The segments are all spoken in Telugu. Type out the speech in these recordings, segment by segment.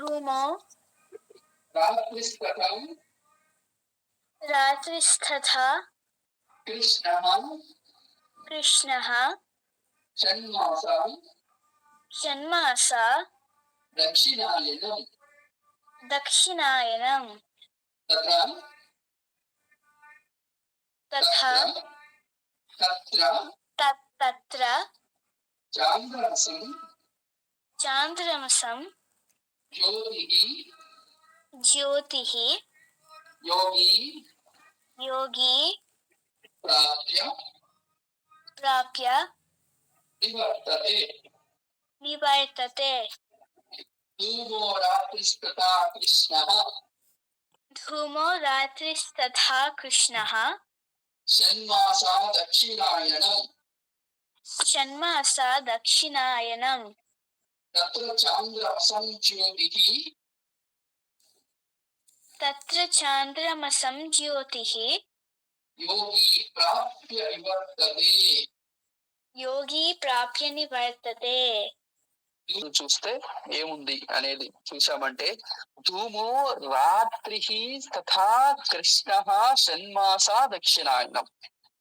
धूमो। रात्रिस्तथा रात्रिस्तथा। कृष्णः। कृष्णः। षण्मासा षण्मासा दक्षिणायनम्। दक्षिणायनं तथा। तथा। तत्र। तत् तत्र। चान्द्रसं चान्द्रमसं ज्योतिः ज्योतिः योगी योगी प्राप्य प्राप्य निवर्तते निवर्तते धूमो रात्रिस्तथा कृष्णः। धूमो रात्रिस्तथा कृष्णः। षण्मासा दक्षिणायनम्। षण्मासा दक्षिणायनं తత్ర చాంద్ర అసంజ్యోతి. తత్ర చాంద్రమసం జ్యోతి. యోగి ప్రాప్య నివర్తతే. యోగి ప్రాప్య నివర్తతే. చూస్తే ఏముంది అనేది చూసామంటే ధూమో రాత్రి తథా కృష్ణ షణ్మాస దక్షిణాయనం.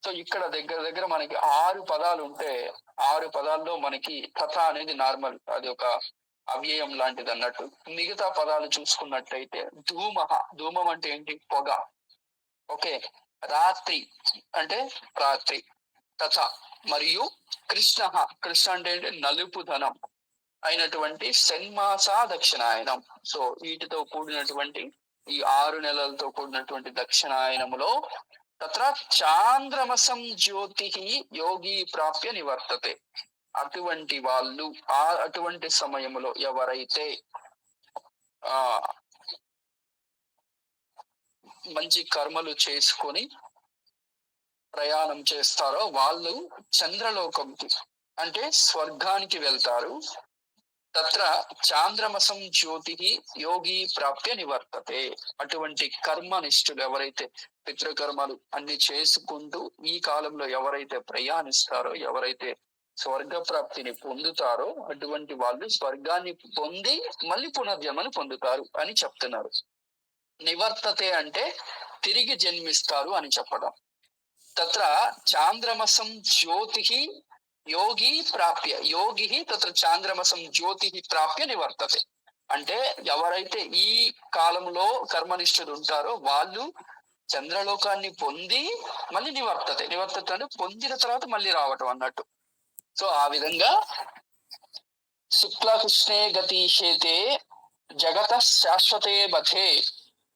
సో ఇక్కడ దగ్గర దగ్గర మనకి ఆరు పదాలు ఉంటే ఆరు పదాల్లో మనకి కథ అనేది నార్మల్. అది ఒక అవ్యయం లాంటిది అన్నట్టు. మిగతా పదాలు చూసుకున్నట్టయితే ధూమ ధూమం అంటే ఏంటి? పొగ. ఓకే. రాత్రి అంటే రాత్రి. తథ మరియు కృష్ణ కృష్ణ అంటే ఏంటి? నలుపు ధనం అయినటువంటి షణ్మాస దక్షిణాయనం సో వీటితో కూడినటువంటి ఈ ఆరు నెలలతో కూడినటువంటి దక్షిణాయనములో తత్ర చాంద్రమసం జ్యోతి యోగి ప్రాప్య నివర్తతే అటువంటి వాళ్ళు ఆ అటువంటి సమయంలో ఎవరైతే ఆ మంచి కర్మలు చేసుకొని ప్రయాణం చేస్తారో వాళ్ళు చంద్రలోకంకి అంటే స్వర్గానికి వెళ్తారు. తత్ర చాంద్రమసం జ్యోతి యోగి ప్రాప్య నివర్తతే. అటువంటి కర్మనిష్ఠులు ఎవరైతే పితృకర్మలు అన్ని చేసుకుంటూ ఈ కాలంలో ఎవరైతే ప్రయాణిస్తారో ఎవరైతే స్వర్గ ప్రాప్తిని పొందుతారో అటువంటి వాళ్ళు స్వర్గాన్ని పొంది మళ్ళీ పునర్జన్మను పొందుతారు అని చెప్తున్నారు. నివర్తతే అంటే తిరిగి జన్మిస్తారు అని చెప్పడం. తత్ర చాంద్రమసం జ్యోతి యోగి ప్రాప్య యోగి తత్ర చాంద్రమసం జ్యోతి ప్రాప్య నివర్తతే. అంటే ఎవరైతే ఈ కాలంలో కర్మనిష్ఠులు ఉంటారో వాళ్ళు చంద్రలోకాన్ని పొంది మళ్ళీ నివర్తతే. నివర్తత అంటే పొందిన తర్వాత మళ్ళీ రావటం అన్నట్టు. సో ఆ విధంగా శుక్లకృష్ణే హేతే జగత శాశ్వతే బథే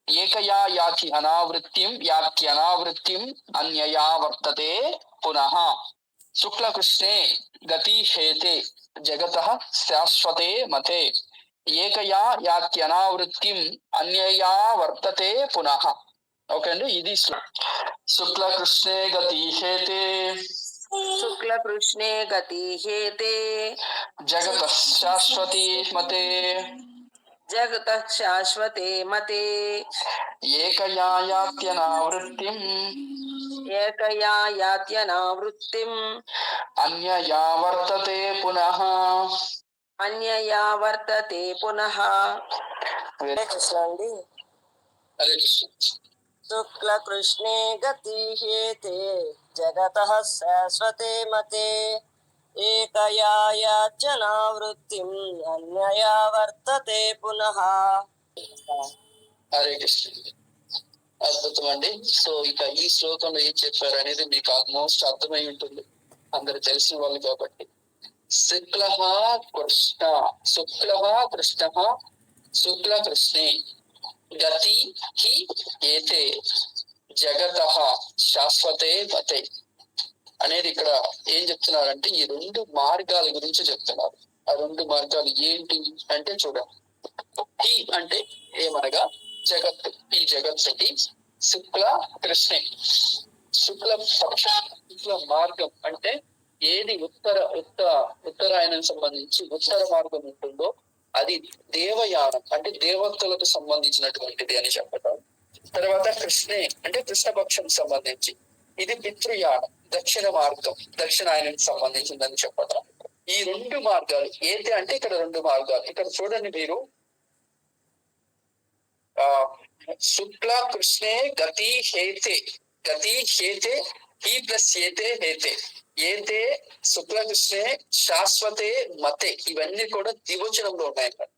ఏకయా యాతి అనావృత్తిం యాత్యనావృత్తిం అన్యయా వర్తతే పునః. శుక్లకృష్ణే గతీహేతే జగత శాశ్వతే మతే ఏకయా యాత్యనావృత్తిం అన్యయా వర్తతే పునః ఓకే అండి ఇది శ్లో- శుక్లకృష్ణే గతీహేతే శుక్లకృష్ణే గతిహేతే జగత శాశ్వతీ మతే జగత శాశ్వతే మతే ఏకయా యాత్యనావృత్తిం ఏకయా యాత్యనావృత్తిం అన్యయా వర్తతే పునః అన్యయా వర్తతే పునః హరే కృష్ణ అండి హరే కృష్ణ శుక్లకృష్ణే గతిహేతే జగత శాశ్వతే మతే ఏకయా యాచనావృత్తిం అన్యయా వర్తతే పునః హరే కృష్ణ అద్భుతం అండి సో ఇక ఈ శ్లోకంలో ఏం చెప్పారు అనేది మీకు ఆల్మోస్ట్ అర్థమై ఉంటుంది. అందరు తెలిసిన వాళ్ళు కాబట్టి. శుక్ల కృష్ణ శుక్ల కృష్ణ శుక్ల కృష్ణే గతి హి ఏతే జగత శాశ్వతే గతే అనేది ఇక్కడ ఏం చెప్తున్నారంటే ఈ రెండు మార్గాల గురించి చెప్తున్నారు. ఆ రెండు మార్గాలు ఏంటి అంటే చూడండి. హి అంటే ఏమనగా జగత్ ఈ జగత్తుకి శుక్ల కృష్ణే. శుక్ల పక్ష శుక్ల మార్గం అంటే ఏది ఉత్తర ఉత్తర ఉత్తరాయణం సంబంధించి ఉత్తర మార్గం ఉంటుందో అది దేవయానం అంటే దేవతలకు సంబంధించినటువంటిది అని చెప్పటం. తర్వాత కృష్ణే అంటే కృష్ణపక్షం సంబంధించి. ఇది పితృయానం దక్షిణ మార్గం దక్షిణాయనానికి సంబంధించిందని చెప్పటం. ఈ రెండు మార్గాలు ఏది అంటే ఇక్కడ రెండు మార్గాలు. ఇక్కడ చూడండి మీరు శుక్ల కృష్ణే గతి హేతే గతి హేతే ఈ ప్లస్ ఏతే హేతే. ఏతే శుక్ల కృష్ణే శాశ్వతే మతే. ఇవన్నీ కూడా దివచనంలో ఉన్నాయి అన్నమాట.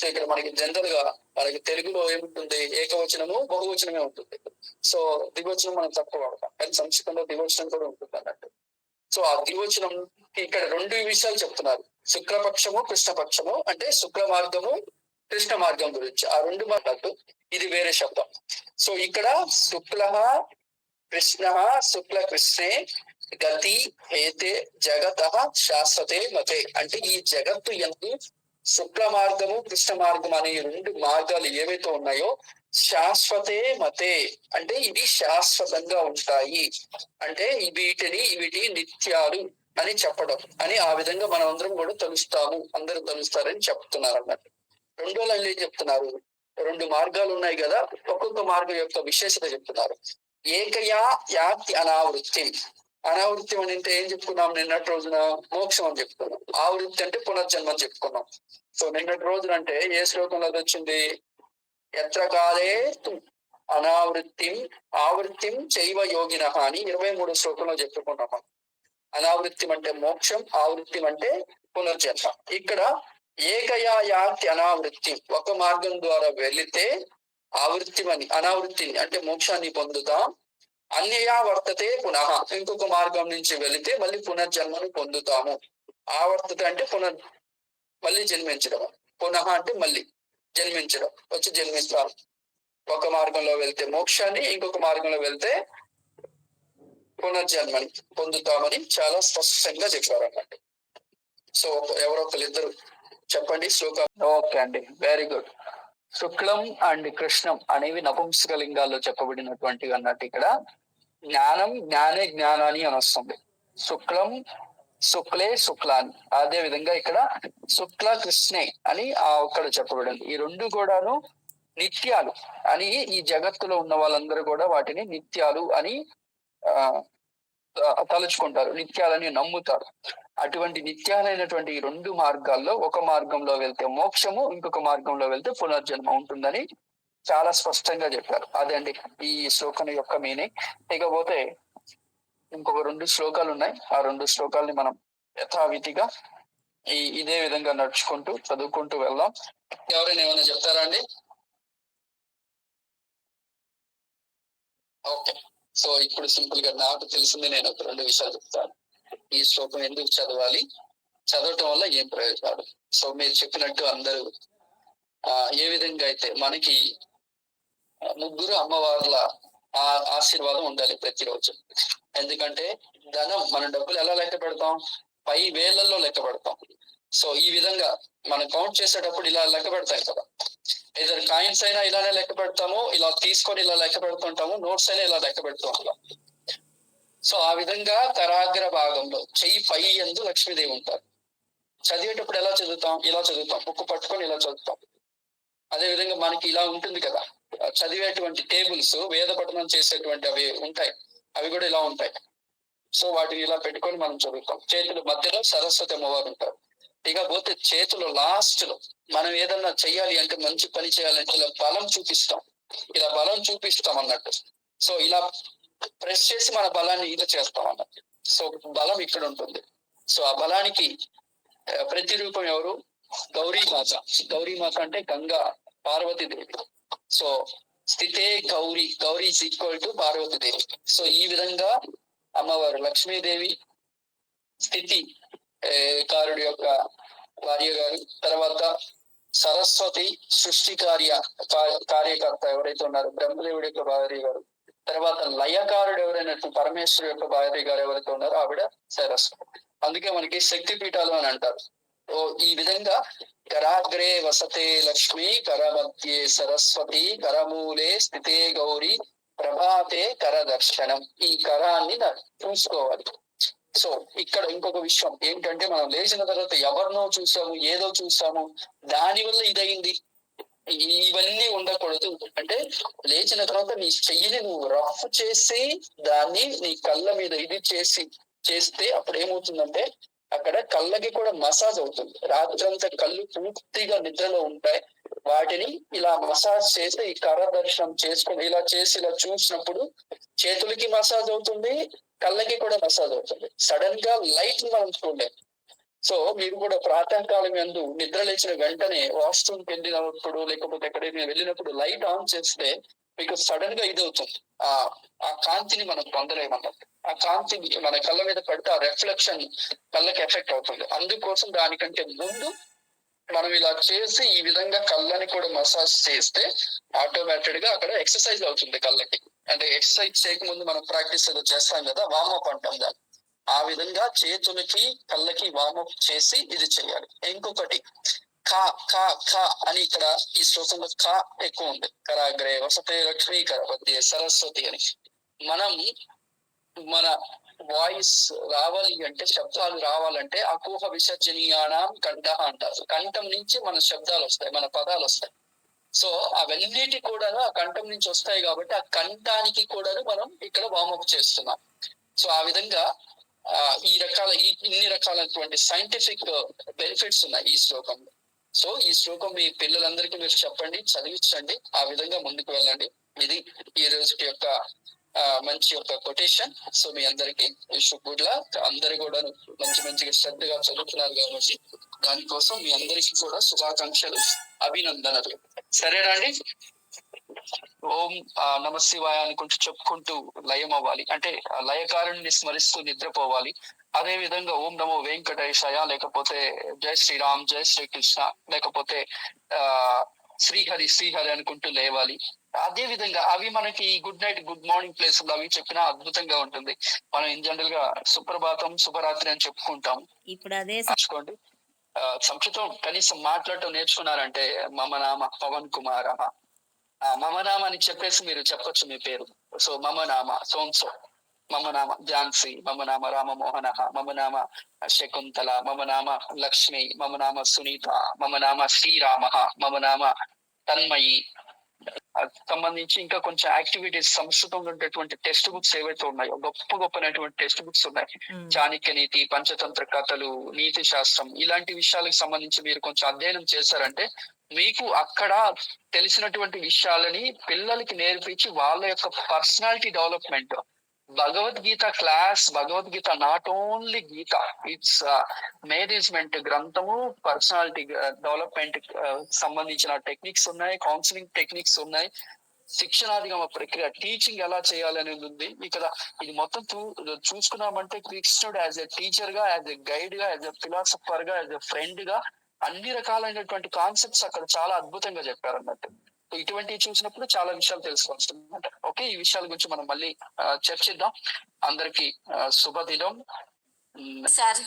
సో ఇక్కడ మనకి జనరల్గా మనకి తెలుగులో ఏముంటుంది? ఏకవచనము బహువచనమే ఉంటుంది. సో దివచనం మనం తక్కువ వాడతాం. కానీ సంస్కృతంలో దివచనం కూడా ఉంటుంది అన్నట్టు. సో ఆ దివచనం ఇక్కడ రెండు విషయాలు చెప్తున్నారు. శుక్లపక్షము కృష్ణపక్షము అంటే శుక్ల మార్గము కృష్ణ మార్గం గురించి. ఆ రెండు మాట్లాడుతూ ఇది వేరే శబ్దం. సో ఇక్కడ శుక్ల కృష్ణ శుక్ల కృష్ణే గతి హేతే జగత శాశ్వతే మతే. అంటే ఈ జగత్తు ఎందు శుక్ల మార్గము కృష్ణ మార్గం అనే రెండు మార్గాలు ఏవైతే ఉన్నాయో శాశ్వతే మతే. అంటే ఇవి శాశ్వతంగా ఉంటాయి. అంటే వీటిని వీటి నిత్యాలు అని చెప్పడం. అని ఆ విధంగా మనం అందరం కూడా తెలుస్తాము. అందరూ తలుస్తారని చెప్తున్నారు అన్నట్టు రెండో లైన్లో ఏం చెప్తున్నారు? రెండు మార్గాలు ఉన్నాయి కదా ఒక్కొక్క మార్గం యొక్క విశేషత చెప్తున్నారు. ఏకయా యాక్తి అనావృత్తి. అనావృత్తి అని అంటే ఏం చెప్పుకున్నాం? నిన్నటి రోజున మోక్షం అని చెప్పుకున్నాం. ఆవృత్తి అంటే పునర్జన్మ అని చెప్పుకున్నాం. సో నిన్నటి రోజున అంటే ఏ శ్లోకంలో వచ్చింది? ఎత్ర కాలే అనావృత్తిం ఆవృత్తిం చైవ యోగిన అని ఇరవై మూడు శ్లోకంలో చెప్పుకున్నాం అనావృత్తి అంటే మోక్షం ఆవృత్తి అంటే పునర్జన్మ. ఇక్కడ ఏకయా యాంతి అనావృత్తి. ఒక మార్గం ద్వారా వెళితే ఆవృత్తిమని అనావృత్తిని అంటే మోక్షాన్ని పొందుతాం. అన్యయా వర్తతే పునః. ఇంకొక మార్గం నుంచి వెళితే మళ్ళీ పునర్జన్మను పొందుతాము. ఆవర్తత అంటే పునర్ మళ్ళీ జన్మించడం పునః అంటే మళ్ళీ జన్మించడం వచ్చి జన్మిస్తాం ఒక మార్గంలో వెళ్తే మోక్షాన్ని ఇంకొక మార్గంలో వెళ్తే పునర్జన్మని పొందుతామని చాలా స్పష్టంగా చెప్పారు అన్నట్టు సో ఎవరో ఒకరిద్దరు చెప్పండి శ్లోకం ఓకే అండి వెరీ గుడ్. శుక్లం అండ్ కృష్ణం అనేవి నపుంసకలింగాల్లో చెప్పబడినటువంటివి అన్నట్టు ఇక్కడ. జ్ఞానం జ్ఞానే జ్ఞానాన్ని అని వస్తుంది శుక్లం శుక్లే శుక్లాన్ని అదే విధంగా ఇక్కడ శుక్ల కృష్ణే అని ఆ ఒక్కడ చెప్పబడింది. ఈ రెండు కూడాను నిత్యాలు అని ఈ జగత్తులో ఉన్న వాళ్ళందరూ కూడా వాటిని నిత్యాలు అని ఆ తలుచుకుంటారు. నిత్యాలని నమ్ముతారు. అటువంటి నిత్యాలైనటువంటి రెండు మార్గాల్లో ఒక మార్గంలో వెళ్తే మోక్షము ఇంకొక మార్గంలో వెళ్తే పునర్జన్మ ఉంటుందని చాలా స్పష్టంగా చెప్పారు. అదే అండి ఈ శ్లోకం యొక్క మీనింగ్. ఇకపోతే ఇంకొక రెండు శ్లోకాలు ఉన్నాయి. ఆ రెండు శ్లోకాలని మనం యథావిధిగా ఈ ఇదే విధంగా నడుచుకుంటూ చదువుకుంటూ వెళ్దాం. ఎవరైనా ఏమైనా చెప్తారా అండి? ఓకే. సో ఇప్పుడు సింపుల్గా నాకు తెలిసింది నేను ఒక రెండు విషయాలు చెప్తాను. ఈ శ్లోకం ఎందుకు చదవాలి? చదవటం వల్ల ఏం ప్రయోజనాలు? సో మీరు చెప్పినట్టు అందరూ ఆ ఏ విధంగా అయితే మనకి ముగ్గురు అమ్మవార్ల ఆ ఆశీర్వాదం ఉండాలి ప్రతిరోజు. ఎందుకంటే ధనం మన డబ్బులు ఎలా లెక్క పెడతాం? పై వేలల్లో లెక్క పెడతాం. సో ఈ విధంగా మనం కౌంట్ చేసేటప్పుడు ఇలా లెక్క పెడతాం కదా. ఇద్దరు కాయిన్స్ అయినా ఇలానే లెక్క పెడతాము ఇలా తీసుకొని ఇలా లెక్క పెడుతుంటాము నోట్స్ అయినా ఇలా లెక్క పెడుతూ ఉంటాం సో ఆ విధంగా కరాగ్ర భాగంలో చెయ్యి పై ఎందు లక్ష్మీదేవి ఉంటారు. చదివేటప్పుడు ఎలా చదువుతాం? ఇలా చదువుతాం. బుక్ పట్టుకొని ఇలా చదువుతాం. అదే విధంగా మనకి ఇలా ఉంటుంది కదా. చదివేటువంటి టేబుల్స్ వేద పఠనం చేసేటువంటి అవి ఉంటాయి. అవి కూడా ఇలా ఉంటాయి. సో వాటిని ఇలా పెట్టుకొని మనం చదువుతాం. చేతుల మధ్యలో సరస్వతి అమ్మవారు ఉంటారు. ఇకపోతే చేతులు లాస్ట్లో మనం ఏదన్నా చెయ్యాలి అంటే మంచి పని చేయాలంటే ఇలా బలం చూపిస్తాం. ఇలా బలం చూపిస్తాం అన్నట్టు. సో ఇలా ప్రెస్ చేసి మన బలాన్ని ఇలా చేస్తాం అన్నది సో బలం ఇక్కడ ఉంటుంది. సో ఆ బలానికి ప్రతిరూపం ఎవరు? గౌరీమాత గౌరీమాత అంటే Ganga Parvatidevi. So స్థితే Gauri. Gauri is equal to Parvatidevi. So ఈ విధంగా అమ్మవారు లక్ష్మీదేవి స్థితి కారుడి యొక్క భార్య గారు తర్వాత సరస్వతి సృష్టి కార్య కార్యకర్త ఎవరైతే ఉన్నారో బ్రహ్మదేవుడి యొక్క భార్య గారు తర్వాత లయకారుడు ఎవరైనా పరమేశ్వరు యొక్క భార్య గారు ఎవరైతే ఉన్నారో ఆవిడ సరస్వతి అందుకే మనకి శక్తి పీఠాలు అని అంటారు. ఓ ఈ విధంగా కరాగ్రే వసతే లక్ష్మి కరమధ్యే సరస్వతి కరమూలే స్థితే గౌరి ప్రభాతే కర దర్శనం ఈ కరాన్ని చూసుకోవాలి. సో ఇక్కడ ఇంకొక విషయం ఏంటంటే మనం లేచిన తర్వాత ఎవరినో చూసాము ఏదో చూసాము దాని వల్ల ఇదయింది. ఇవన్నీ ఉండకూడదు. అంటే లేచిన తర్వాత నీ చెయ్యిని నువ్వు రఫ్ చేసి దాన్ని నీ కళ్ళ మీద ఇది చేసి చేస్తే అప్పుడు ఏమవుతుందంటే అక్కడ కళ్ళకి కూడా మసాజ్ అవుతుంది. రాత్రంతా కళ్ళు పూర్తిగా నిద్రలో ఉంటాయి. వాటిని ఇలా మసాజ్ చేసి ఈ కర దర్శనం చేసుకుని ఇలా చేసి ఇలా చూసినప్పుడు చేతులకి మసాజ్ అవుతుంది కళ్ళకి కూడా మసాజ్ అవుతుంది. సడన్గా లైట్ మనం చూడలేం సో మీరు కూడా ప్రాతకాలం ఎందు నిద్ర లేచిన వెంటనే వాష్రూమ్ వెళ్ళినప్పుడు లేకపోతే ఎక్కడైనా వెళ్ళినప్పుడు లైట్ ఆన్ చేస్తే మీకు సడన్గా ఇది అవుతుంది ఆ ఆ కాంతిని మనం పొందలేమన్నట్టు ఆ కాంతి మన కళ్ళ మీద పడితే ఆ రిఫ్లెక్షన్ కళ్ళకి ఎఫెక్ట్ అవుతుంది. అందుకోసం దానికంటే ముందు మనం ఇలా చేసి ఈ విధంగా కళ్ళని కూడా మసాజ్ చేస్తే ఆటోమేటెడ్గా అక్కడ ఎక్సర్సైజ్ అవుతుంది కళ్ళకి. అంటే ఎక్సర్సైజ్ చేయకముందు మనం ప్రాక్టీస్ ఏదో చేస్తాం కదా వామప్ అంటాం దాన్ని. ఆ విధంగా చేతులకి కళ్ళకి వామప్ చేసి ఇది చేయాలి. ఇంకొకటి క క క అని ఇక్కడ ఈ శ్లోకంలో క ఎక్కువ ఉంది. కరాగ్రే వసతే లక్ష్మీ కరపతి సరస్వతి అని. మనం మన వాయిస్ రావాలి అంటే శబ్దాలు రావాలంటే అకూహ విసర్జనీయానం కంఠ అంటారు. కంఠం నుంచి మన శబ్దాలు వస్తాయి మన పదాలు వస్తాయి. సో అవన్నిటి కూడా ఆ కంఠం నుంచి వస్తాయి కాబట్టి ఆ కంఠానికి కూడా మనం ఇక్కడ వామప్ చేస్తున్నాం. సో ఆ విధంగా ఈ రకాల ఈ ఇన్ని రకాలైనటువంటి సైంటిఫిక్ బెనిఫిట్స్ ఉన్నాయి ఈ శ్లోకంలో. సో ఈ శ్లోకం మీ పిల్లలందరికీ మీరు చెప్పండి చదివించండి ఆ విధంగా ముందుకు వెళ్ళండి. ఇది ఈ రోజు యొక్క మంచి యొక్క కొటేషన్ సో మీ అందరికి గుడ్ లక్ అందరు కూడా మంచి మంచిగా శ్రద్ధగా చదువుతున్నారు కాబట్టి దానికోసం మీ అందరికీ కూడా శుభాకాంక్షలు అభినందనలు. సరేనా అండి? ఓం నమ శివాయ అనుకుంటూ చెప్పుకుంటూ లయం అవ్వాలి అంటే లయకారుణ్ణి స్మరిస్తూ నిద్రపోవాలి. అదే విధంగా ఓం నమో వెంకటేశాయ లేకపోతే జై శ్రీరామ్ జై శ్రీకృష్ణ లేకపోతే ఆ శ్రీహరి శ్రీహరి అనుకుంటూ లేవాలి. అదే విధంగా అవి మనకి good night good morning places అవి చెప్పినా అద్భుతంగా ఉంటుంది. మనం ఇన్ జనరల్గా సుప్రభాతం శుభరాత్రి అని చెప్పుకుంటాం. ఇప్పుడు అదే సంస్కృతం కనీసం మాట్లాడటం నేర్చుకున్నారంటే మమ నామ పవన్ కుమార్ మమ నామ అని చెప్పేసి మీరు చెప్పొచ్చు మీ పేరు. సో మమ నామ సోంసో మమ నామ ఝాన్సీ మమ నామ రామమోహన మమ నామ శకుంతల మమ నామ లక్ష్మి మమ నామ సునీత మమ నామ శ్రీరామ మమ నామ తన్మయి సంబంధించి ఇంకా కొంచెం యాక్టివిటీస్ సంస్కృతంలో ఉండేటువంటి టెక్స్ట్ బుక్స్ ఏవైతే ఉన్నాయో గొప్ప గొప్పనటువంటి టెక్స్ట్ బుక్స్ ఉన్నాయి. చాణక్య నీతి పంచతంత్ర కథలు నీతి శాస్త్రం ఇలాంటి విషయాలకు సంబంధించి మీరు కొంచెం అధ్యయనం చేశారంటే మీకు అక్కడ తెలిసినటువంటి విషయాలని పిల్లలకి నేర్పించి వాళ్ళ యొక్క personality development Bhagavad Gita class Bhagavad Gita not only Gita it's management గ్రంథము పర్సనాలిటీ డెవలప్మెంట్ సంబంధించిన టెక్నిక్స్ ఉన్నాయి కౌన్సిలింగ్ టెక్నిక్స్ ఉన్నాయి శిక్షణాధిగమ ప్రక్రియ టీచింగ్ ఎలా చేయాలి అనేది ఉంది. ఇక్కడ ఇది మొత్తం చూ- చూసుకున్నామంటే కృష్ణుడు యాజ్ ఎ టీచర్గా యాజ్ ఎ గైడ్గా యాజ్ ఎ ఫిలాసఫర్గా యాజ్ ఎ ఫ్రెండ్గా అన్ని రకాలైనటువంటి కాన్సెప్ట్స్ అక్కడ చాలా అద్భుతంగా చెప్పారు అన్నట్టు ఇటువంటివి చూసినప్పుడు చాలా విషయాలు తెలుసుకోవచ్చు అనమాట ఓకే ఈ విషయాల గురించి మనం మళ్ళీ చర్చిద్దాం. అందరికి శుభదినం. సార్